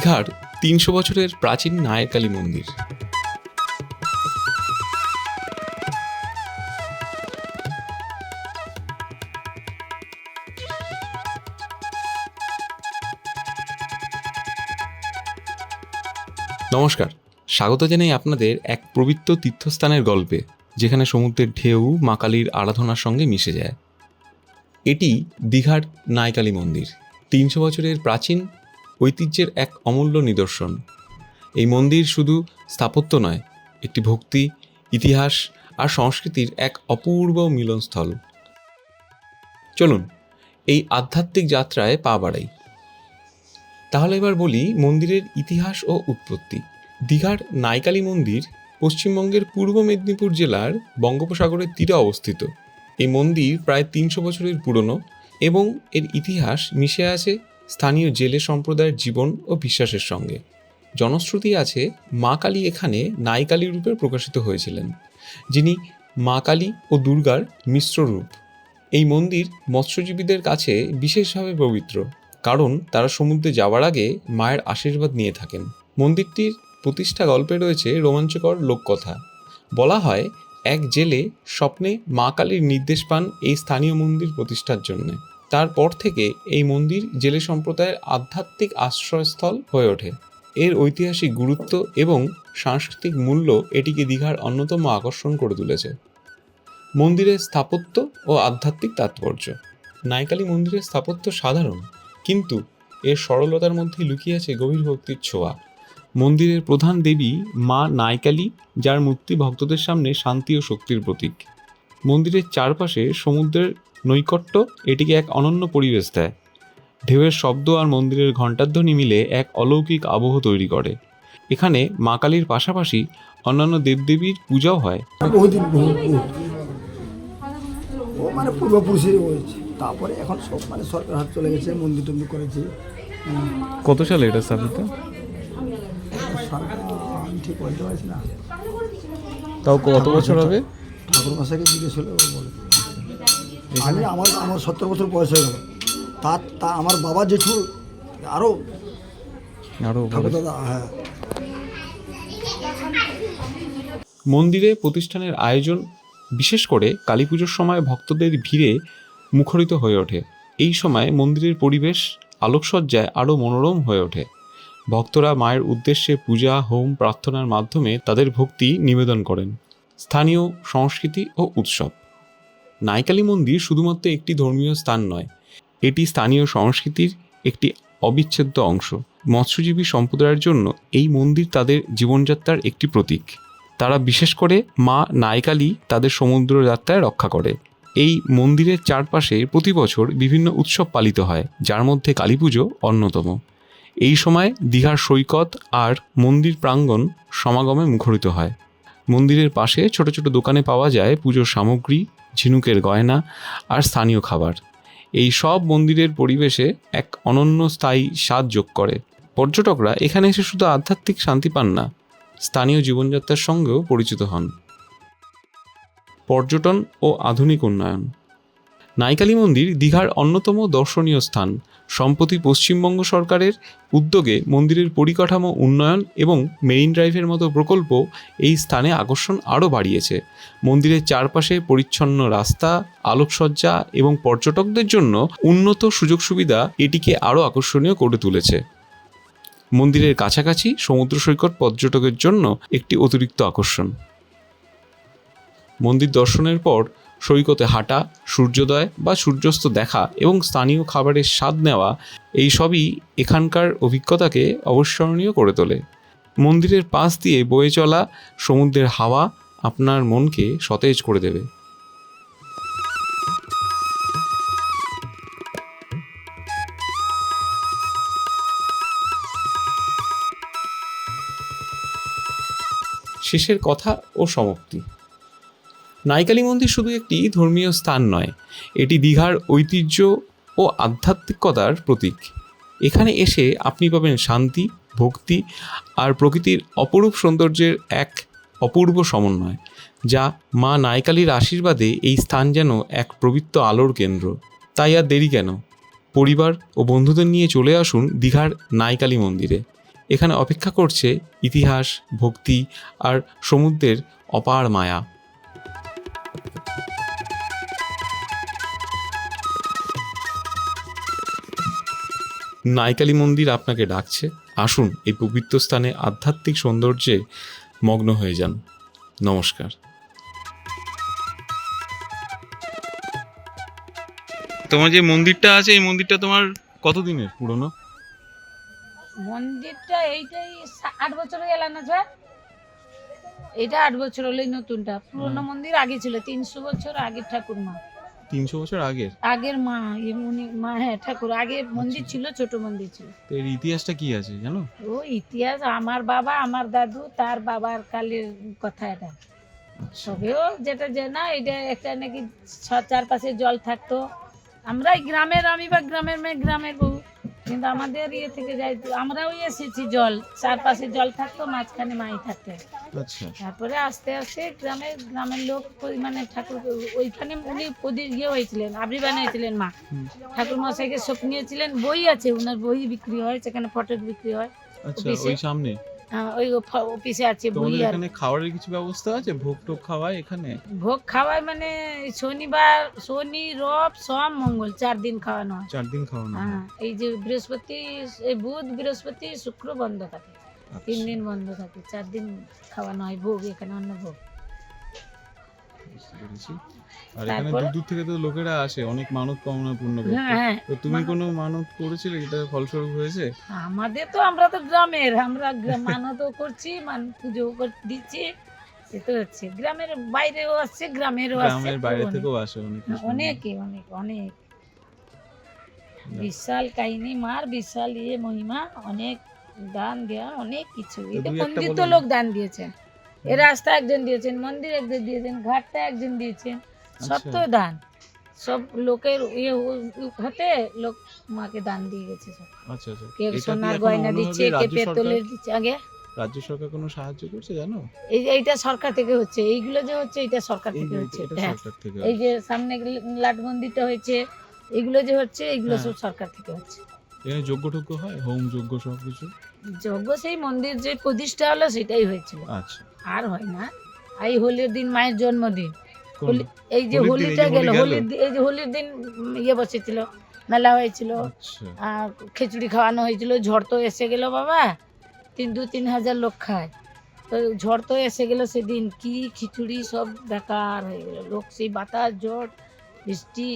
দীঘার তিনশো বছরের প্রাচীন নায়রকালী মন্দির। নমস্কার, স্বাগত জানাই আপনাদের এক পবিত্র তীর্থস্থানের গল্পে, যেখানে সমুদ্রের ঢেউ, মা কালীর আরাধনার সঙ্গে মিশে যায়। এটি দীঘার নায়কালী মন্দির। তিনশো বছরের প্রাচীন ঐতিহ্যের এক অমূল্য নিদর্শন। এই মন্দির শুধু স্থাপত্য নয়, একটি ভক্তি, ইতিহাস আর সংস্কৃতির এক অপূর্ব মিলনস্থল। চলুন, এই আধ্যাত্মিক যাত্রায় পা বাড়াই। তাহলে এবার বলি মন্দিরের ইতিহাস ও উৎপত্তি। দীঘার নাইকালী মন্দির পশ্চিমবঙ্গের পূর্ব মেদিনীপুর জেলার বঙ্গোপসাগরের তীরে অবস্থিত। এই মন্দির প্রায় তিনশো বছরের পুরনো এবং এর ইতিহাস মিশে আছে স্থানীয় জেলে সম্প্রদায়ের জীবন ও বিশ্বাসের সঙ্গে। জনশ্রুতি আছে মা কালী এখানে নাইকালী রূপে প্রকাশিত হয়েছিলেন, যিনি মা কালী ও দুর্গার মিশ্র রূপ। এই মন্দির মৎস্যজীবীদের কাছে বিশেষভাবে পবিত্র, কারণ তারা সমুদ্রে যাওয়ার আগে মায়ের আশীর্বাদ নিয়ে থাকেন। মন্দিরটির প্রতিষ্ঠা গল্পে রয়েছে রোমাঞ্চকর লোককথা। বলা হয়, এক জেলে স্বপ্নে মা কালীর নির্দেশ পান এই স্থানীয় মন্দির প্রতিষ্ঠার জন্য। তারপর থেকে এই মন্দির জেলে সম্প্রদায়ের আধ্যাত্মিক আশ্রয়স্থল হয়ে ওঠে। এর ঐতিহাসিক গুরুত্ব এবং সাংস্কৃতিক মূল্য এটিকে দীঘার অন্যতম আকর্ষণ করে তুলেছে। মন্দিরের স্থাপত্য ও আধ্যাত্মিক তাৎপর্য। নাইকালী মন্দিরের স্থাপত্য সাধারণ, কিন্তু এর সরলতার মধ্যে লুকিয়ে আছে গভীর ভক্তির ছোঁয়া। মন্দিরের প্রধান দেবী মা নাইকালী, যার মূর্তি ভক্তদের সামনে শান্তি ও শক্তির প্রতীক। মন্দিরের চারপাশে সমুদ্রের নৈকট্য এটিকে এক অনন্য পরিবেশ দেয়। ঢেউয়ের শব্দ আর মন্দিরের ঘণ্টাধ্বনি মিলে এক অলৌকিক আবহ তৈরি করে। এখানে মা কালীর পাশাপাশি অন্যান্য দেবদেবীর পূজাও হয়। ও মানে পূর্বপুরুষের হয়েছে। তারপরে এখন সব মানে সরকার হাত চলে গেছে মন্দির টন্দির করেছে। কত সালে এটা স্থাপিত? ঠিক বলতে পারছি না। তাও কত বছর হবে? ঠাকুর মশাইকে জিজ্ঞেস হলে ও বলে আমি আমার আমার সত্তর বছর বয়স হয়ে গেল। তার তা আমার বাবা জেঠু আরও আরও ঠাকুর দাদা হ্যাঁ। মন্দিরে প্রতিষ্ঠানের আয়োজন বিশেষ করে কালী পুজোর সময় ভক্তদের ভিড়ে মুখরিত হয়ে ওঠে। এই সময় মন্দিরের পরিবেশ আলোকসজ্জায় আরও মনোরম হয়ে ওঠে। ভক্তরা মায়ের উদ্দেশ্যে পূজা হোম প্রার্থনার মাধ্যমে তাদের ভক্তি নিবেদন করেন। স্থানীয় সংস্কৃতি ও উৎসব। নাইকালী মন্দির শুধুমাত্র একটি ধর্মীয় স্থান নয়, এটি স্থানীয় সংস্কৃতির একটি অবিচ্ছেদ্য অংশ। মৎস্যজীবী সম্প্রদায়ের জন্য এই মন্দির তাদের জীবনযাত্রার একটি প্রতীক। তারা বিশেষ করে মা নাইকালী তাদের সমুদ্র যাত্রায় রক্ষা করে। এই মন্দিরের চারপাশে প্রতি বছর বিভিন্ন উৎসব পালিত হয়, যার মধ্যে কালী পুজো অন্যতম। এই সময় দীঘার সৈকত আর মন্দির প্রাঙ্গণ সমাগমে মুখরিত হয়। মন্দিরের পাশে ছোট ছোট দোকানে পাওয়া যায় পুজোর সামগ্রী, ঝিনুকের গয়না আর স্থানীয় খাবার। এই সব মন্দিরের পরিবেশে এক অনন্য স্থায়ী স্বাদ যোগ করে। পর্যটকরা এখানে এসে শুধু আধ্যাত্মিক শান্তি পান না, স্থানীয় জীবনযাত্রার সঙ্গেও পরিচিত হন। পর্যটন ও আধুনিক উন্নয়ন। নাইকালী মন্দির দীঘার অন্যতম দর্শনীয় স্থান। সম্প্রতি পশ্চিমবঙ্গ সরকারের উদ্যোগে মন্দিরের পরিকাঠামো উন্নয়ন এবং মেরিন ড্রাইভের মতো প্রকল্প এই স্থানে আকর্ষণ আরও বাড়িয়েছে। মন্দিরের চারপাশে পরিচ্ছন্ন রাস্তা, আলোকসজ্জা এবং পর্যটকদের জন্য উন্নত সুযোগ সুবিধা এটিকে আরও আকর্ষণীয় করে তুলেছে। মন্দিরের কাছাকাছি সমুদ্র সৈকত পর্যটকের জন্য একটি অতিরিক্ত আকর্ষণ। মন্দির দর্শনের পর সৈকতে হাঁটা, সূর্যোদয় বা সূর্যাস্ত দেখা এবং স্থানীয় খাবারের স্বাদ নেওয়া, এই সবই এখানকার অভিজ্ঞতাকে অবিস্মরণীয় করে তোলে। মন্দিরের পাশ দিয়ে বয়ে চলা সমুদ্রের হাওয়া আপনার মনকে সতেজ করে দেবে। শেষের কথা ও সমাপ্তি। নাইকালী মন্দির শুধু একটি ধর্মীয় স্থান নয়, এটি দীঘার ঐতিহ্য ও আধ্যাত্মিকতার প্রতীক। এখানে এসে আপনি পাবেন শান্তি, ভক্তি আর প্রকৃতির অপরূপ সৌন্দর্যের এক অপূর্ব সমন্বয়, যা মা নাইকালীর আশীর্বাদে এই স্থান যেন এক পবিত্র আলোর কেন্দ্র। তাই আর দেরি কেন? পরিবার ও বন্ধুদের নিয়ে চলে আসুন দীঘার নাইকালী মন্দিরে। এখানে অপেক্ষা করছে ইতিহাস, ভক্তি আর সমুদ্রের অপার মায়া। নাইকালি মন্দির আপনাকে ডাকছে। আসুন এই পবিত্র স্থানে আধ্যাত্মিক সৌন্দর্যে মগ্ন হয়ে যান। নমস্কার। তোমার যে মন্দিরটা আছে এই মন্দিরটা তোমার কতদিনের পুরনো? মন্দিরটা এইটাই আট বছর হয়ে গেল না স্যার? এটা আট বছর হলেই নতুনটা। পুরোনো মন্দির আগে ছিল তিনশো বছর আগের ঠাকুর মা। তিনশো বছর আগের? আগের মা উনি মা হ্যাঁ ঠাকুর আগে মন্দির ছিল ছোট মন্দির ছিল। তো এর ইতিহাসটা কি আছে জানো? ও ইতিহাস আমার বাবা আমার দাদু তার বাবার কালের কথা এটা। সবেও যেটা যে না এটা একটা নাকি চারপাশে জল থাকতো। আমরা গ্রামের আমি বা গ্রামের মেয়ে গ্রামের বউ। কিন্তু আমাদের ইয়ে থেকে যাই আমরাও এসেছি জল চারপাশে জল থাকতো মাঝখানে মাই থাকতো আচ্ছা। তারপরে আস্তে আস্তে গ্রামে গ্রামের লোক মানে ঠাকুর ওইখানে উনি প্রদীপ ইয়ে হয়েছিলেন আবৃ বানিয়েছিলেন মা। ঠাকুর মশাইকে শোক নিয়েছিলেন বই আছে উনার বই বিক্রি হয় সেখানে ফটো বিক্রি হয়। আচ্ছা? ওই সামনে? ওই অফিসে আছে বই আর এখানে খাবারের কিছু ব্যবস্থা আছে? ভোগ টোগ খাওয়ায় এখানে? ভোগ খাওয়ায় মানে শনিবার শনি রব সোম মঙ্গল চার দিন খাওয়ানো হয়। চার দিন খাওয়ানো হ্যাঁ। এই যে বৃহস্পতি এই বুধ বৃহস্পতি শুক্র বন্ধ থাকে তিন আচ্ছা, দিন বন্ধ থাকে চার দিন খাওয়ানো হয় ভোগ এখানে অন্য ভোগ। বুঝতে পেরেছি। আর এখানে দূর দূর থেকে তো লোকেরা আসে অনেক মানত কামনা পূর্ণ করতে তো তুমি কোনো মানত করেছিলে এটা ফলস্বরূপ হয়েছে? আমাদের তো আমরা তো গ্রামের আমরা মানতও করছি মান পুজো দিচ্ছি। সে তো হচ্ছে। গ্রামের বাইরেও আসছে গ্রামেরও আসছে। গ্রামের বাইরে অনেক। থেকেও আসে অনেক অনেকে অনেক অনেক। বিশাল কাহিনী মার বিশাল ইয়ে মহিমা অনেক দান দেওয়া অনেক কিছু। এটা দুই একটা মন্দির তো লোক দান দিয়েছেন এ রাস্তা একজন দিয়েছেন মন্দির একজন দিয়েছেন ঘাটটা একজন দিয়েছেন সব আচ্ছা। তো দান। সব লোকের ইয়ে হতে লোক মাকে দান দিয়ে গেছে সব। আচ্ছা আচ্ছা। কে সোনার গয়না দিচ্ছে কে পেতলের দিচ্ছে আগে? রাজ্য সরকার কোনো সাহায্য করছে জানো? এই যে এইটা সরকার থেকে হচ্ছে এইগুলো যে হচ্ছে এটা সরকার থেকে হচ্ছে এই যে সামনে লাট মন্দিরটা হয়েছে এগুলো যে হচ্ছে এগুলো হ্যাঁ। সব সরকার থেকে হচ্ছে। এখানে যোগ্য টোগ্য হয়? হোম যোগ্য সব কিছু যজ্ঞ সেই মন্দির যে প্রতিষ্ঠা হলো সেটাই হয়েছিল। আচ্ছা। আর হয় না। এই হোলির দিন মায়ের জন্মদিন। এই যে হোলিটা গেল হোলির এই যে হোলির দিন ইয়ে বসেছিল মেলা হয়েছিল। আচ্ছা। আর খিচুড়ি খাওয়ানো হয়েছিল ঝড় তো এসে গেল বাবা। তিন দু তিন হাজার লোক খায়। তো ঝড় তো এসে গেল সেদিন। কি খিচুড়ি সব বেকার হয়ে গেল। লোক সেই বাতাস ঝড় বৃষ্টি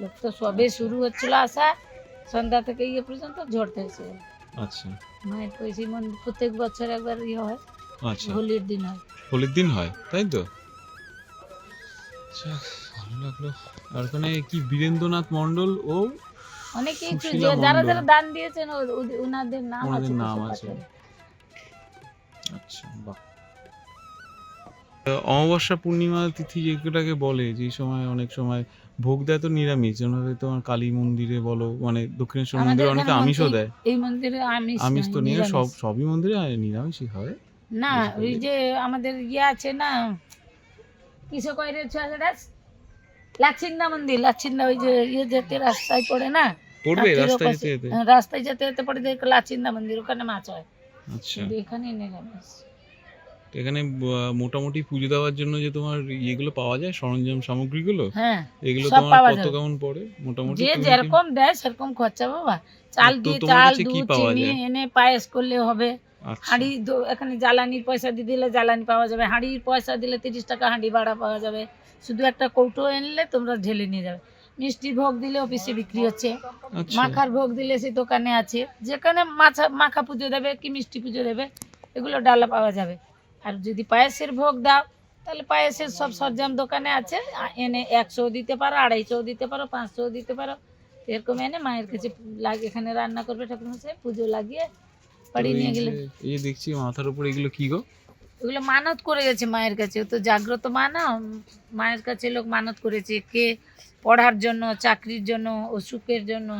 লোক তো সবে শুরু হচ্ছিল আসা সন্ধ্যা থেকে ইয়ে পর্যন্ত ঝড়টা এসে গেল। আচ্ছা। মায়ের পয়সি মন্দির প্রত্যেক বছর একবার ইয়ে হয় আচ্ছা। হোলির দিন হয়। হোলির দিন হয় তাই তো? যাক, ভালো লাগল। আর ওখানে কি বীরেন্দ্রনাথ মন্ডল ও অনেক সুশীলা যে যারা মণ্ডল। যারা দান দিয়েছেন ও- ও- ওনাদের নাম ওনাদের আছে নাম আছে। আচ্ছা বাহ। অমাবস্যা পূর্ণিমা তিথি যেগুলোকে বলে যে সময় অনেক সময় ভোগ দেয় তো নিরামিষ যেভাবে তোমার কালী মন্দিরে বলো মানে দক্ষিণেশ্বর মন্দিরে অনেকে আমিষও দেয়। এই মন্দিরে আমিষ আমিষ তো নিয়ে সব সবই মন্দিরে নিরামিষই হয় না ওই যে আমাদের ইয়ে আছে না কিসে কয় রে ছড়া লাচিন্দা মন্দির লাচিন্দা ওই যে ইয়ে যেতে রাস্তায় পড়ে না? পড়বে রাস্তায় যেতে যেতে। রাস্তায় যেতে যেতে পড়ে দেখ লাচিন্দা মন্দির ওখানে মাছ হয়। আচ্ছা। এখানে নিরামিষ। এখানে মোটামুটি পুজো দেওয়ার জন্য যে তোমার ইয়েগুলো পাওয়া যায় সরঞ্জাম সামগ্রীগুলো হ্যাঁ এগুলো তোমার কত কেমন পড়ে? মোটামুটি যে যেরকম দেয় সেরকম খরচা বাবা। চাল দিয়ে চাল দুধ চিনি এনে পায়েস করলে হবে। আচ্ছা। হাঁড়ি এখানে জ্বালানির পয়সা দিয়ে দিলে জ্বালানি পাওয়া যাবে। হাঁড়ির পয়সা দিলে তিরিশ টাকা হাঁড়ি ভাড়া পাওয়া যাবে। শুধু একটা কৌটো এনলে তোমরা ঢেলে নিয়ে যাবে। মিষ্টি ভোগ দিলে অফিসে বিক্রি হচ্ছে। আচ্ছা। মাখার ভোগ দিলে সে দোকানে আছে। যেখানে মাছা মাখা পুজো দেবে কি মিষ্টি পুজো দেবে এগুলো ডালা পাওয়া যাবে। আর যদি পায়েসের ভোগ দাও তাহলে পায়েসের সব সরঞ্জাম দোকানে আছে। এনে একশো দিতে পারো আড়াইশো দিতে পারো পাঁচশো দিতে পারো। এরকম এনে মায়ের কাছে লাগে এখানে রান্না করবে ঠাকুর মশাই পুজো লাগিয়ে বাড়ি নিয়ে গেলে। এই দেখছি মাথার উপর এগুলো কি গো? ওগুলো মানত করে গেছে মায়ের কাছে তো জাগ্রত মা না। মায়ের কাছে লোক মানত করেছে কে পড়ার জন্য চাকরির জন্য অসুখের জন্য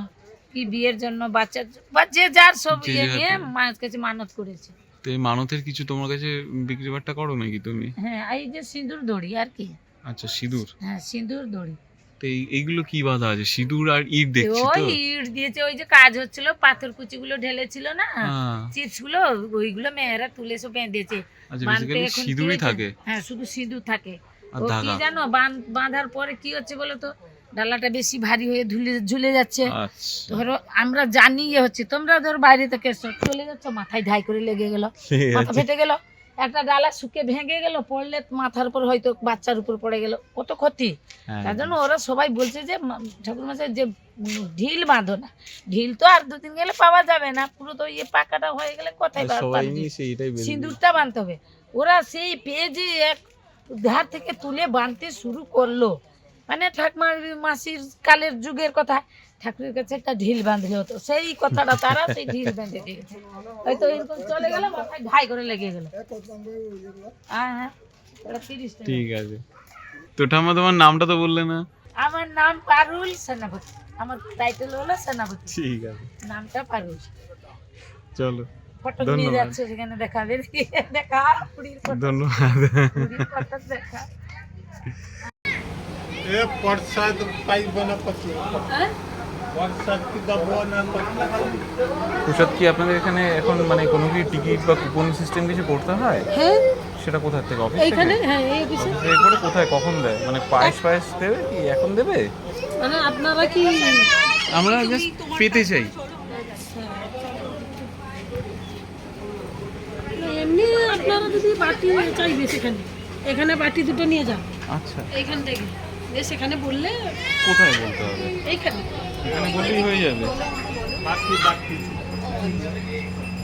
কি বিয়ের জন্য বাচ্চার বা যে যার সব ইয়ে নিয়ে মায়ের কাছে মানত করেছে। তো এই মানতের কিছু তোমার কাছে বিক্রি বাট্টা করো নাকি তুমি? হ্যাঁ এই যে সিঁদুর দড়ি আর কি। আচ্ছা সিঁদুর? হ্যাঁ সিঁদুর দড়ি। তো এই- এইগুলো কি বাধা আছে? সিঁদুর আর ইট দেখছি তো। ওই ইট দিয়েছে ওই যে কাজ হচ্ছিল পাথর কুচি কুচিগুলো ঢেলেছিল না? হ্যাঁ। চিপসগুলো ওইগুলো মেয়েরা তুলে সব বেঁধেছে। আচ্ছা বেসিক্যালি সিঁদুরই থাকে। হ্যাঁ শুধু সিঁদুর থাকে। আর ও কি জানো বাঁধ- বাঁধার পরে কি হচ্ছে বলো তো? ডালাটা বেশি ভারী হয়ে ঝুলে ঝুলে যাচ্ছে। আচ্ছা। ধরো আমরা জানি ইয়ে হচ্ছে তোমরা ধরো বাইরে থেকে চলে যাচ্ছ মাথায় ঢাই করে লেগে গেল মাথা ফেটে গেল একটা ডালা শুকে ভেঙে গেল পড়লে মাথার উপর হয়তো বাচ্চার উপর পড়ে গেল কত ক্ষতি। হ্যাঁ, তার জন্য ওরা সবাই বলছে যে ঠাকুর মশাই যে ঢিল বাঁধো না ঢিল তো আর দু দিন গেলে পাওয়া যাবে না পুরো তো ইয়ে পাকাটা হয়ে গেলে কোথায় সিঁদুরটা বাঁধতে হবে। ওরা সেই পেজে এক ধার থেকে তুলে বাঁধতে শুরু করল। মানে ঠাকুমার মাসির কালের যুগের কথা ঠাকুরের কাছে একটা ঢিল বাঁধলে হতো। সেই কথাটা তারা সেই ঢিল বেঁধে দিয়েছে হয়তো এরকম চলে গেল মাথায় ঘাই করে লেগে গেল। হ্যাঁ হ্যাঁ ঠিক আছে। তো ঠাম্মা তোমার নামটা তো বললে না। আমার নাম পারুল সেনাপতি। আমার টাইটেল হলো সেনাপতি। ঠিক আছে। নামটা পারুল। চলো ফটো নিয়ে ধন্যবাদ। যাচ্ছে সেখানে দেখাবে দেখা পুরীর ফটো। ধন্যবাদ। দেখা। એ প্রসাদ কি আপনাদের এখানে এখন মানে কোনো কি টিকিট বা কুপন সিস্টেম কিছু করতে হয়? হ্যাঁ। সেটা কোথা থেকে? অফিস এখানে হ্যাঁ এই অফিসে। কোথায়? কখন দেয়? মানে পায়েস পায়েস দেবে কি? এখন দেবে? মানে আপনারা কি আমরা জাস্ট পেতে চাই। এমনি আপনারা যদি বাটি চাইবে সেখানে এখানে বাটি দুটো নিয়ে যান। আচ্ছা। এখান থেকে। যে সেখানে বললে কোথায় বলতে হবে? এইখানে। এখানে বললেই হয়ে যাবে। বাড়তি বাড়তি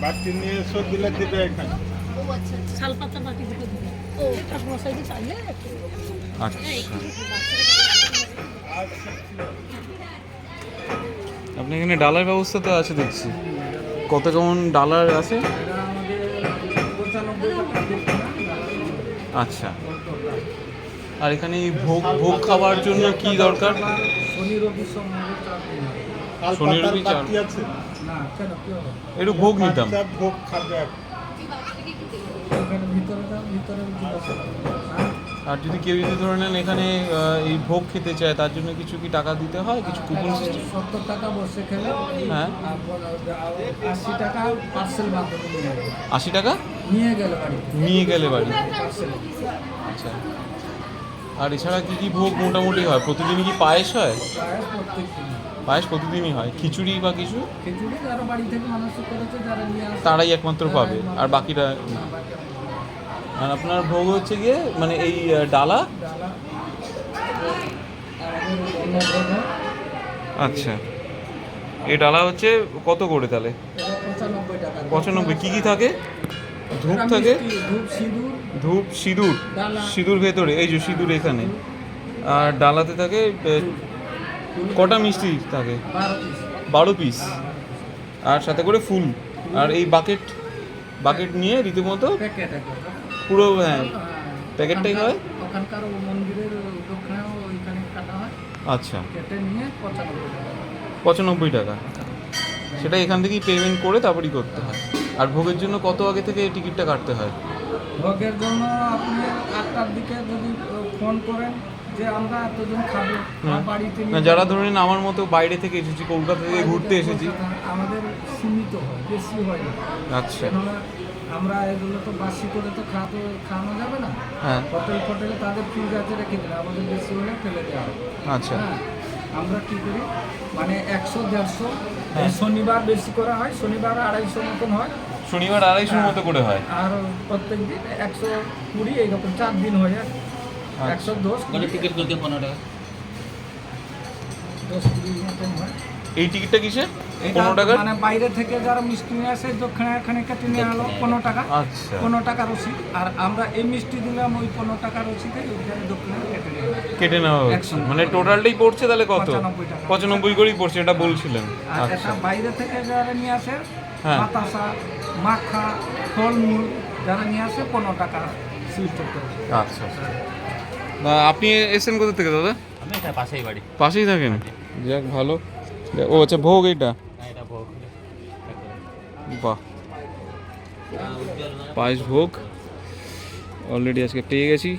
বাড়তি নিয়ে সব দিলে দিবে এখানে। আচ্ছা, আচ্ছা। শালপাতা বাটি দিতে দিবে। ও ঠাকুরমশাইকে আচ্ছা। হ্যাঁ, আপনি এখানে ডালার ব্যবস্থা তো আছে দেখছি। কত কেমন ডালার আছে? আচ্ছা। আর এখানে এই ভোগ ভোগ খাওয়ার জন্য কি দরকার? শনি রবি চার বাকি আছে একটু ভোগ নিতাম। ভোগ আর যদি কেউ যদি ধরে নেন এখানে এই ভোগ খেতে চায় তার জন্য কিছু কি টাকা দিতে হয়? কিছু কুপন সত্তর টাকা বসে খেলে হ্যাঁ। আশি টাকা পার্সেল আশি টাকা? নিয়ে গেলে বাড়িতে। নিয়ে গেলে বাড়ি আচ্ছা। আর এছাড়া কি কি ভোগ মোটামুটি হয়? প্রতিদিনই কি পায়েস হয়? পায়েস প্রতিদিনই হয়? খিচুড়ি বা কিছু? খিচুড়ি যারা বাড়ি থেকে মানুষ করেছে যারা নিয়ে আসে। তারাই একমাত্র পাবে? আর বাকিটা আর আপনার ভোগ হচ্ছে গিয়ে মানে এই ডালা? আচ্ছা। এই ডালা হচ্ছে কত করে তাহলে? পঁচানব্বই টাকা। পঁচানব্বই। কী কী থাকে? ধূপ থাকে? ধূপ সিঁদুর সিঁদুর? ভেতরে এই যে সিঁদুর এখানে। আর ডালাতে থাকে কটা মিষ্টি থাকে? বারো পিস। আর সাথে করে ফুল। আর এই বাকেট বাকেট নিয়ে রীতিমতো পুরো হ্যাঁ প্যাকেটটাই হয়? আচ্ছা। পঁচানব্বই টাকা। সেটা এখান থেকেই পেমেন্ট করে তারপরই করতে হয়। আর ভোগের জন্য কত আগে থেকে টিকিটটা কাটতে হয়? ভোগের জন্য আপনি আটটার দিকে যদি ফোন করেন যে আমরা এতজন খাব বাড়িতে না যারা। ধরেন আমার মতো বাইরে থেকে এসেছি কলকাতা থেকে ঘুরতে এসেছি। আমাদের সীমিত হয় বেশি হয় না। আচ্ছা। আমরা এগুলো তো বাসি করে তো খাওয়াতে খাওয়ানো যাবে না। হ্যাঁ। হোটেল ফোটেলে তাদের ফ্রিজ আছে রেখে দেবে আমাদের বেশি হলে ফেলে দেওয়া হবে। আচ্ছা। হ্যাঁ। আমরা কি করি? মানে একশো দেড়শো। হ্যাঁ। শনিবার বেশি করা হয় শনিবার আড়াইশো মতন হয়। শনিবার আড়াইশোর মতো করে হয়। আর প্রত্যেক দিন একশো কুড়ি এইরকম চার দিন হয় আর আচ্ছা। একশো দশ টিকিট করতে পনেরো টাকা। দশ কুড়ি মতন হয়। এই টিকিটটা কিসের? এটা মানে বাইরে থেকে যারা মিষ্টি নিয়ে আসে দক্ষিণে এখানে কেটে নিয়ে হলো পনেরো টাকা। আচ্ছা। পনেরো টাকা রসিদ আর আমরা এই মিষ্টি দিলাম ওই পনেরো টাকা রসিদে ওইখানে দক্ষিণে কেটে নিয়ে কেটে নেওয়া হচ্ছে মানে টোটালটাই পড়ছে তাহলে কত? পঁচানব্বই করেই পড়ছে এটা বলছিলেন। আচ্ছা। বাইরে থেকে যারা নিয়ে আসে হ্যাঁ। বাতাসা মাখা ফলমূল যারা নিয়ে আসে পনেরো টাকা সুইট আচ্ছা আচ্ছা। না, আপনি এসেন কোথা থেকে দাদা? আমি পাশেই বাড়ি। পাশেই থাকেন? যাক ভালো। ও আচ্ছা ভোগ এইটা? এটা বাহ। পায়েস ভোগ। অলরেডি আজকে পেয়ে গেছি।